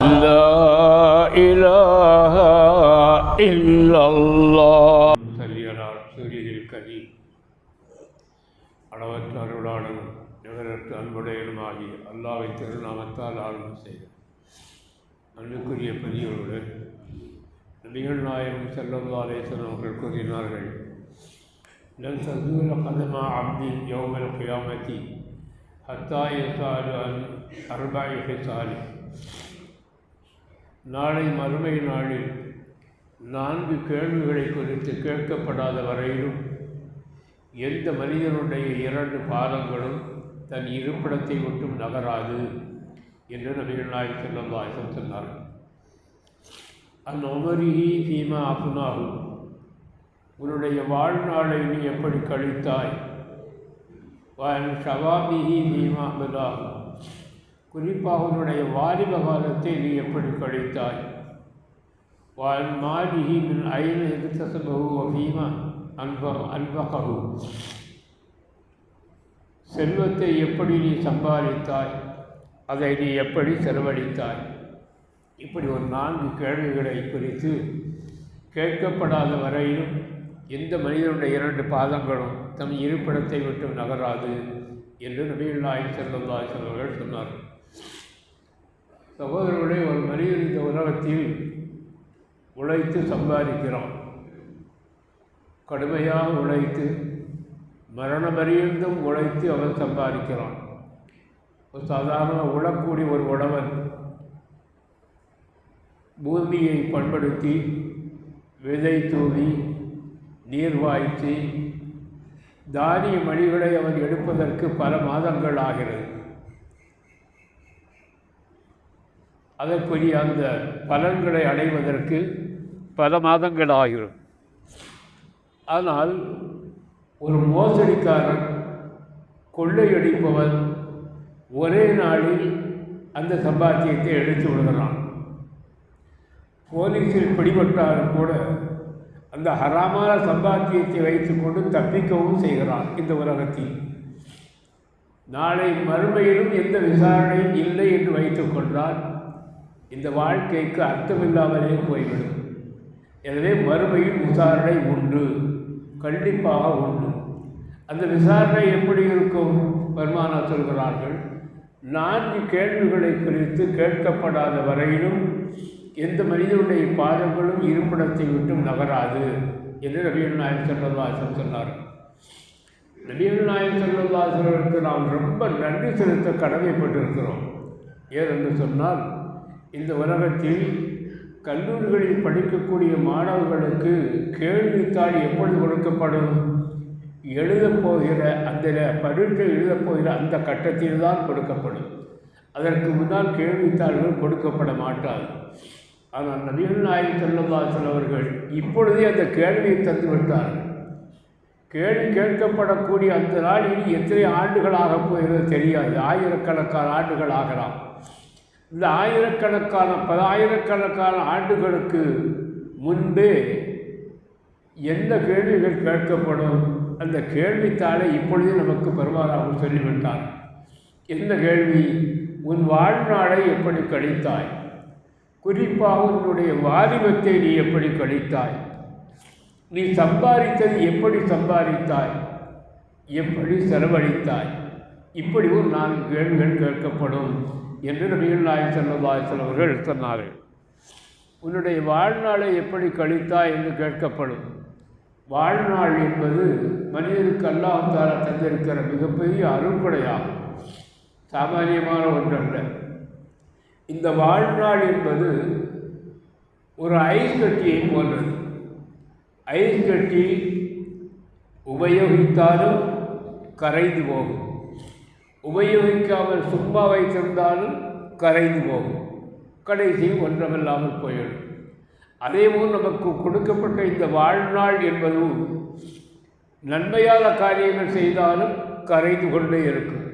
لا إله إلا الله صل على رسوله الكريم அளவற்ற அருளாளனும் நிகரற்ற அன்புடையனுமாகி அல்லாவை திருநாமத்தால் ஆரம்பம் செய்த அன்புக்குரிய பெரியவர்கள் நபிகள் நாயகம் செல்லல்லா அலேசன் அவர்கள் கூறினார்கள் லன் தசூல கதமா அப்தி யௌமல் கியாமதி ஹத்தா யசாலு அன் அர்பாய் ஹிசாலி நாளை மறுமை நாளில் நான்கு கேள்விகளை குறித்து கேட்கப்படாத வரையிலும் எந்த மனிதனுடைய இரண்டு பாதங்களும் தன் இருப்பிடத்தை விட்டும் நகராது என்று நபிகள் நாயக் செல்லல்லாஹம் சொன்னார்கள். அந் ஒமரிஹி தீமா அப்னாகு உன்னுடைய வாழ்நாளை நீ எப்படி கழித்தாய்? வான் ஷவாபிஹி தீமா அபுதாகு குறிப்பாக உன்னுடைய வாலிப காலத்தை நீ எப்படி கழித்தாய்? வால் மாலிஹி மின் ஐன எதிர்த்தசபகு வபீமா அன்ப அன்பககு செல்வத்தை எப்படி நீ சம்பாதித்தாய்? அதை நீ எப்படி செலவழித்தாய்? இப்படி ஒரு நான்கு கேள்விகளை குறித்து கேட்கப்படாத வரையிலும் எந்த மனிதனுடைய இரண்டு பாதங்களும் தம் இருப்பிடத்தை விட்டு நகராது என்று நபிகள் நாயக் செல்லல்லா செல்வர்கள் சொன்னார்கள். சகோதரர்களே ஒரு மனிதன் இந்த உலகத்தில் உழைத்து சம்பாதிக்கிறான் கடுமையாக உழைத்து மரணமறியந்தும் உழைத்து அவன் சம்பாதிக்கிறான். ஒரு சாதாரண உழக்கூடிய ஒரு உழவன் பூமியை பண்படுத்தி விதை தூவி நீர் வாய்ச்சி தானிய மணிகளை அவன் எடுப்பதற்கு பல மாதங்கள் ஆகிறது. அதற்குரிய அந்த பலன்களை அடைவதற்கு பல மாதங்கள் ஆகிடும் ஆனால் ஒரு மோசடிக்காரன் கொள்ளையடிப்பவன் ஒரே நாளில் அந்த சம்பாத்தியத்தை எடுத்து விடுகிறான். போலீஸில் பிடிபட்டாலும் கூட அந்த ஹராமான சம்பாத்தியத்தை வைத்துக்கொண்டு தப்பிக்கவும் செய்கிறான் இந்த உலகத்தில். நாளை மறுமையிலும் எந்த விசாரணையும் இல்லை என்று வைத்துக்கொண்டால் இந்த வாழ்க்கைக்கு அர்த்தமில்லாமலே போய்விடும். எனவே மறுமையில் விசாரணை உண்டு. கண்டிப்பாக உண்டு. அந்த விசாரணை எப்படி இருக்கும்? பெருமானா சொல்கிறார்கள் நான்கு கேள்விகளை குறித்து கேட்கப்படாத வரையிலும் எந்த மனிதனுடைய பாதங்களும் இருப்பிடத்தை விட்டும் நகராது என்று நபிகள் நாயன் செல்லவாசம் சொன்னார். நபிகள் நாயன் செல்லவாசர்களுக்கு நாம் ரொம்ப நன்றி செலுத்த கடமைப்பட்டிருக்கிறோம். ஏனென்று சொன்னால் இந்த உலகத்தில் கல்லூரிகளில் படிக்கக்கூடிய மாணவர்களுக்கு கேள்வித்தாள் எப்பொழுது கொடுக்கப்படும்? எழுதப் போகிற அந்த பரீட்சை எழுதப் போகிற அந்த கட்டத்தில் தான் கொடுக்கப்படும். அதற்கு முன்னால் கேள்வித்தாள்கள் கொடுக்கப்பட மாட்டாது. ஆனால் நபிகள் நாயகம் செல்லவாசல் அவர்கள் இப்பொழுதே அந்த கேள்வியை தந்து விட்டார்கள். கேள்வி கேட்கப்படக்கூடிய அந்த நாளில் எத்தனை ஆண்டுகளாக போகிறது தெரியாது. ஆயிரக்கணக்கான ஆண்டுகள் ஆகலாம். இந்த ஆயிரக்கணக்கான பல ஆயிரக்கணக்கான ஆண்டுகளுக்கு முன்பே எந்த கேள்விகள் கேட்கப்படும்? அந்த கேள்வித்தாளை இப்பொழுதே நமக்கு பெருமாறாகவும் சொல்லிவிட்டார். என்ன கேள்வி? உன் வாழ்நாளை எப்படி கழித்தாய்? குறிப்பாக உன்னுடைய வாலிபத்தை நீ எப்படி கழித்தாய்? நீ சம்பாதித்தது எப்படி சம்பாதித்தாய்? எப்படி செலவழித்தாய்? இப்படி ஒரு நான்கு கேள்விகள் கேட்கப்படும். என்று நபிகள் நாயக் செல்லல்லாசன் அவர்கள் சொன்னார்கள். உன்னுடைய வாழ்நாளை எப்படி கழித்தாய் என்று கேட்கப்படும். வாழ்நாள் என்பது மனிதனுக்கு அல்லாஹால தந்திருக்கிற மிகப்பெரிய அருள்கொடையாகும். சாமானியமான ஒன்றல்ல. இந்த வாழ்நாள் என்பது ஒரு ஐஸ் கட்டியை போன்றது. ஐஸ் கட்டி உபயோகித்தாலும் கரைந்து போகும். உபயோகிக்காமல் சும்மா வைத்திருந்தாலும் கரைந்து போகும். கடைசி ஒன்றமில்லாமல் போயிடும். அதேபோல் நமக்கு கொடுக்கப்பட்ட இந்த வாழ்நாள் என்பதும் நன்மையான காரியங்கள் செய்தாலும் கரைந்து கொண்டே இருக்கும்.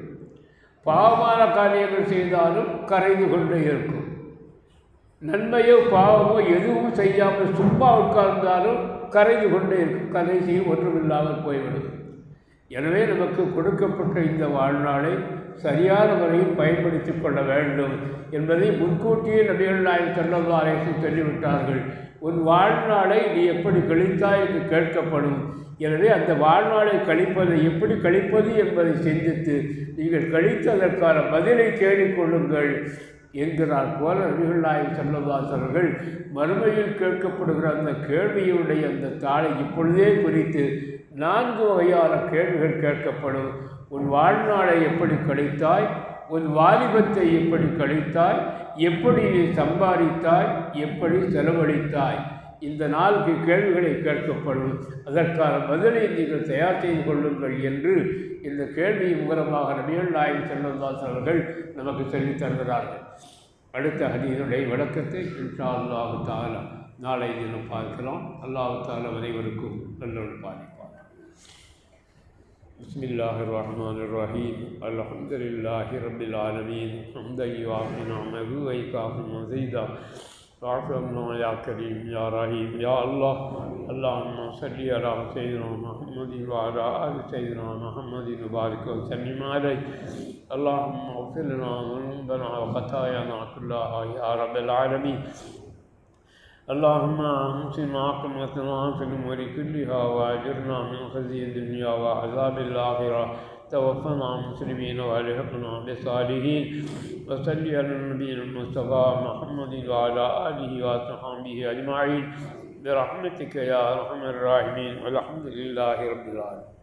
பாவமான காரியங்கள் செய்தாலும் கரைந்து கொண்டே இருக்கும். நன்மையோ பாவமோ எதுவும் செய்யாமல் சும்மா உட்கார்ந்தாலும் கரைந்து கொண்டே இருக்கும். கடைசியில் ஒன்றுமில்லாமல் போய்விடும். எனவே நமக்கு கொடுக்கப்பட்ட இந்த வாழ்நாளை சரியான முறையில் பயன்படுத்திக் கொள்ள வேண்டும் என்பதை முன்கூட்டியே நபிகள் நாயகம் செல்லல்லா அரசு சொல்லிவிட்டார்கள். உன் வாழ்நாளை நீ எப்படி கழித்தாய் என்று கேட்கப்படும். எனவே அந்த வாழ்நாளை கழிப்பதை எப்படி கழிப்பது என்பதை சிந்தித்து நீங்கள் கழித்ததற்கான பதிலை தேடிக்கொள்ளுங்கள் என்கிறார் போல நபிகள் நாயகம் செல்லவாசர்கள் மறுமையில் கேட்கப்படுகிற அந்த கேள்வியுடைய அந்த தாளை இப்பொழுதே குறித்து நான்கு வகையான கேள்விகள் கேட்கப்படும். உன் வாழ்நாளை எப்படி கழித்தாய்? உன் வாலிபத்தை எப்படி கழித்தாய்? எப்படி நீ சம்பாதித்தாய்? எப்படி செலவழித்தாய்? இந்த நான்கு கேள்விகளை கேட்கப்படும். அதற்கான பதிலை நீங்கள் தயார் செய்து கொள்ளுங்கள் என்று இந்த கேள்வியின் மூலமாக நபிகள் நாயகம் செல்லந்தாஸ் அவர்கள் நமக்கு சொல்லித் தருகிறார்கள். அடுத்த ஹதீனுடைய விளக்கத்தை இன்ஷா அல்லாஹு தாலா நாளை தினம் பார்க்கலாம். அல்லாஹு தாலா அனைவருக்கும் நல்லொரு بسم الله الرحمن الرحيم. الحمد لله رب العالمين. حمدا يوافي نعمه ويكافي مزيدا وعفونا يا كريم يا رحيم يا الله. اللهم صل على سيدنا محمد وعلى آل سيدنا محمد وبارك وسلم عليه. اللهم اغفر لنا ذنوبنا وخطايانا كلها يا رب العالمين. اللهم احسن عاقبتنا في الأمور كلها وأجرنا من خزي الدنيا وعذاب الآخرة. توفنا مسلمين وألحقنا بالصالحين وصل على النبي المصطفى محمد وعلى آله وصحبه أجمعين. برحمتك يا أرحم الراحمين. والحمد لله رب العالمين.